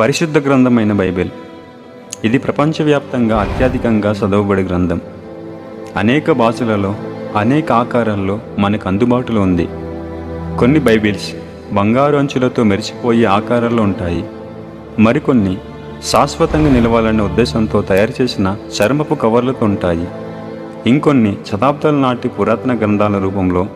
పరిశుద్ధ గ్రంథమైన బైబిల్. ఇది ప్రపంచవ్యాప్తంగా అత్యధికంగా చదవబడే గ్రంథం. అనేక భాషలలో అనేక ఆకారాల్లో మనకు అందుబాటులో ఉంది. కొన్ని బైబిల్స్ బంగారు అంచులతో మెరిసిపోయే ఆకారాల్లో ఉంటాయి. మరికొన్ని శాశ్వతంగా నిలవాలనే ఉద్దేశంతో తయారు చేసిన చర్మపు కవర్లతో ఉంటాయి. ఇంకొన్ని శతాబ్దాల నాటి పురాతన గ్రంథాల రూపంలో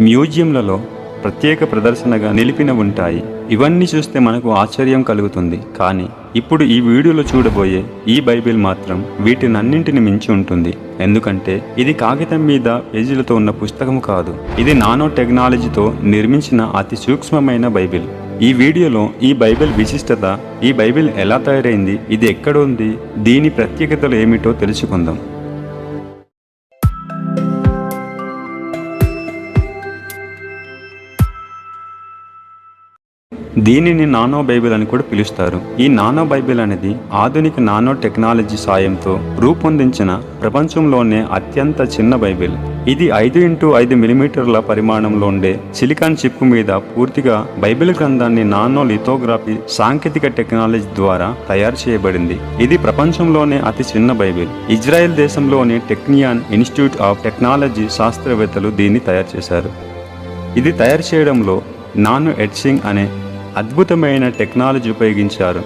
మ్యూజియంలలో ప్రత్యేక ప్రదర్శనగా నిలిపిన ఉంటాయి. ఇవన్నీ చూస్తే మనకు ఆశ్చర్యం కలుగుతుంది. కానీ ఇప్పుడు ఈ వీడియోలో చూడబోయే ఈ బైబిల్ మాత్రం వీటినన్నింటిని మించి ఉంటుంది. ఎందుకంటే ఇది కాగితం మీద పేజీలతో ఉన్న పుస్తకం కాదు. ఇది నానో టెక్నాలజీతో నిర్మించిన అతి సూక్ష్మమైన బైబిల్. ఈ వీడియోలో ఈ బైబిల్ విశిష్టత ఈ బైబిల్ ఎలా తయారైంది ఇది ఎక్కడ ఉంది దీని ప్రత్యేకతలు ఏమిటో తెలుసుకుందాం. దీనిని నానో బైబిల్ అని కూడా పిలుస్తారు. ఈ నానో బైబిల్ అనేది ఆధునిక నానో టెక్నాలజీ సాయంతో రూపొందించిన ప్రపంచంలోనే అత్యంత చిన్న బైబిల్. ఇది ఐదు ఇంటూ ఐదు మిలిమీటర్ల పరిమాణంలో ఉండే సిలికాన్ చిప్ మీద పూర్తిగా బైబిల్ గ్రంథాన్ని నానో లిథోగ్రఫీ సాంకేతిక టెక్నాలజీ ద్వారా తయారు చేయబడింది. ఇది ప్రపంచంలోనే అతి చిన్న బైబిల్. ఇజ్రాయెల్ దేశంలోని టెక్నియాన్ ఇన్స్టిట్యూట్ ఆఫ్ టెక్నాలజీ శాస్త్రవేత్తలు దీన్ని తయారు చేశారు. ఇది తయారు చేయడంలో నాను ఎడ్సింగ్ అనే అద్భుతమైన టెక్నాలజీ ఉపయోగించారు.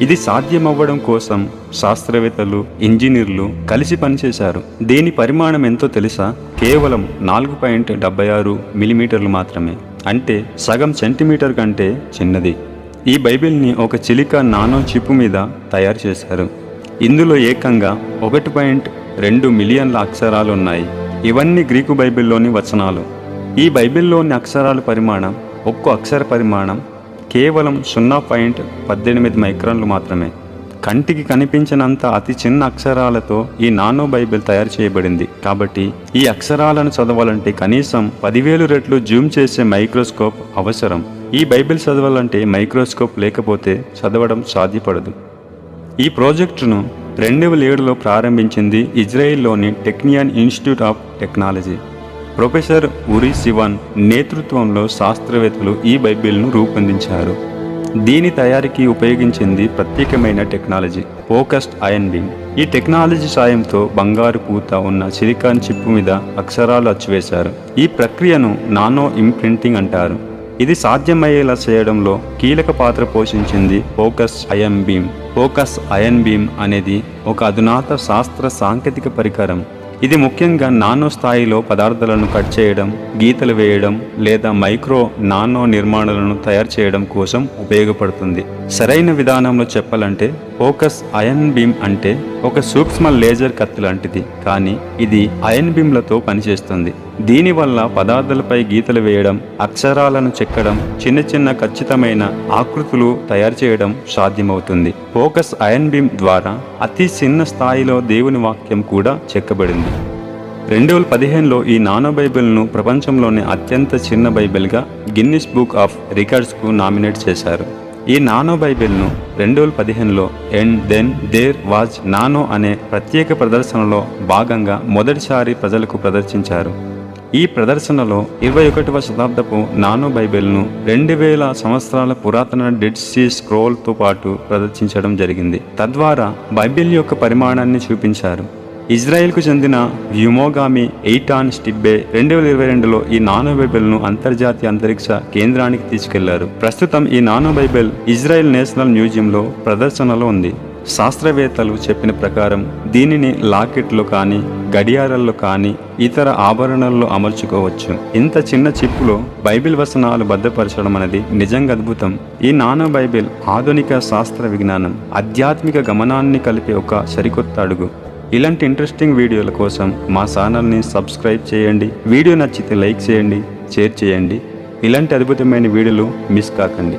ఇది సాధ్యమవ్వడం కోసం శాస్త్రవేత్తలు ఇంజనీర్లు కలిసి పనిచేశారు. దీని పరిమాణం ఎంతో తెలుసా? కేవలం నాలుగు పాయింట్ డెబ్బై ఆరు మిలిమీటర్లు మాత్రమే. అంటే సగం సెంటీమీటర్ కంటే చిన్నది. ఈ బైబిల్ని ఒక చిలిక నానో చిప్పు మీద తయారు చేశారు. ఇందులో ఏకంగా ఒకటి పాయింట్ రెండు మిలియన్ల అక్షరాలు ఉన్నాయి. ఇవన్నీ గ్రీకు బైబిల్లోని వచనాలు. ఈ బైబిల్లోని అక్షరాల పరిమాణం ఒక్కో అక్షర పరిమాణం కేవలం సున్నా పాయింట్ పద్దెనిమిది మైక్రాన్లు మాత్రమే. కంటికి కనిపించినంత అతి చిన్న అక్షరాలతో ఈ నానో బైబిల్ తయారు చేయబడింది. కాబట్టి ఈ అక్షరాలను చదవాలంటే కనీసం పదివేలు రెట్లు జూమ్ చేసే మైక్రోస్కోప్ అవసరం. ఈ బైబిల్ చదవాలంటే మైక్రోస్కోప్ లేకపోతే చదవడం సాధ్యపడదు. ఈ ప్రాజెక్టును రెండు వేల ఏడులో ప్రారంభించింది ఇజ్రాయిల్లోని Technion Institute of Technology. Professor Uri Sivan నేతృత్వంలో శాస్త్రవేత్తలు ఈ బైబిల్ను రూపొందించారు. దీని తయారీకి ఉపయోగించింది ప్రత్యేకమైన టెక్నాలజీ ఫోకస్డ్ అయన్ బీమ్ ఈ టెక్నాలజీ సాయంతో బంగారు పూత ఉన్న సిలికాన్ చిప్ మీద అక్షరాలు అచ్చివేశారు. ఈ ప్రక్రియను నానో ఇంప్రింటింగ్ అంటారు. ఇది సాధ్యమయ్యేలా చేయడంలో కీలక పాత్ర పోషించింది focus ion beam focus ion beam అనేది ఒక అధునాత శాస్త్ర సాంకేతిక పరికరం. ఇది ముఖ్యంగా నానో స్థాయిలో పదార్థాలను కట్ చేయడం గీతలు వేయడం లేదా మైక్రో నానో నిర్మాణాలను తయారు చేయడం కోసం ఉపయోగపడుతుంది. సరైన విధానంలో చెప్పాలంటే ఫోకస్ అయన్ బీమ్ అంటే ఒక సూక్ష్మ లేజర్ కత్తి లాంటిది. కానీ ఇది అయన్ బీమ్లతో పనిచేస్తుంది. దీనివల్ల పదార్థాలపై గీతలు వేయడం అక్షరాలను చెక్కడం చిన్న చిన్న ఖచ్చితమైన ఆకృతులు తయారు చేయడం సాధ్యమవుతుంది. ఫోకస్ అయన్ బీమ్ ద్వారా అతి చిన్న స్థాయిలో దేవుని వాక్యం కూడా చెక్కబడింది. రెండు వేల పదిహేనులో ఈ నానో బైబిల్ను ప్రపంచంలోనే అత్యంత చిన్న బైబిల్గా గిన్నిస్ బుక్ ఆఫ్ రికార్డ్స్కు నామినేట్ చేశారు. ఈ నానో బైబిల్ను రెండు వేల పదిహేనులో and then there was nano అనే ప్రత్యేక ప్రదర్శనలో భాగంగా మొదటిసారి ప్రజలకు ప్రదర్శించారు. ఈ ప్రదర్శనలో ఇరవై ఒకటవ శతాబ్దపు నానో బైబిల్ను రెండు వేల సంవత్సరాల పురాతన డెడ్ సీ స్క్రోల్తో పాటు ప్రదర్శించడం జరిగింది. తద్వారా బైబిల్ యొక్క పరిమాణాన్ని చూపించారు. ఇజ్రాయెల్కు చెందిన వ్యూమోగామి ఎయిటాన్ స్టిబ్బే రెండు వేల ఇరవై రెండులో ఈ నానో బైబిల్ను అంతర్జాతీయ అంతరిక్ష కేంద్రానికి తీసుకెళ్ళారు. ప్రస్తుతం ఈ నానో బైబిల్ ఇజ్రాయెల్ నేషనల్ మ్యూజియంలో ప్రదర్శనలో ఉంది. శాస్త్రవేత్తలు చెప్పిన ప్రకారం దీనిని లాకెట్లో కానీ గడియారాల్లో కానీ ఇతర ఆభరణాల్లో అమర్చుకోవచ్చు. ఇంత చిన్న చిప్పులో బైబిల్ వసనాలు భద్రపరచడం అనేది నిజంగా అద్భుతం. ఈ నానో బైబిల్ ఆధునిక శాస్త్ర విజ్ఞానం ఆధ్యాత్మిక గమనాన్ని కలిపే ఒక సరికొత్త అడుగు. ఇలాంటి ఇంట్రెస్టింగ్ వీడియోల కోసం మా ఛానల్ని సబ్స్క్రైబ్ చేయండి. వీడియో నచ్చితే లైక్ చేయండి షేర్ చేయండి. ఇలాంటి అద్భుతమైన వీడియోలు మిస్ కాకండి.